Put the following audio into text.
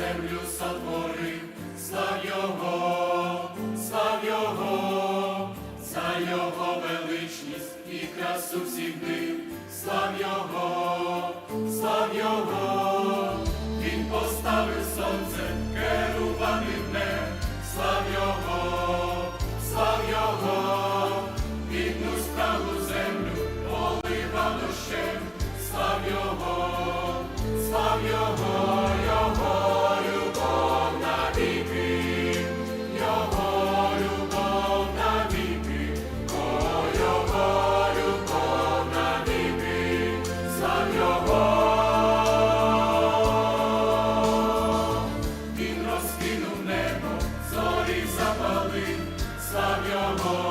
землю сотворив, слав Його, слав Його, за Його величність і красу всіх див, слав Його, слав Його. amor.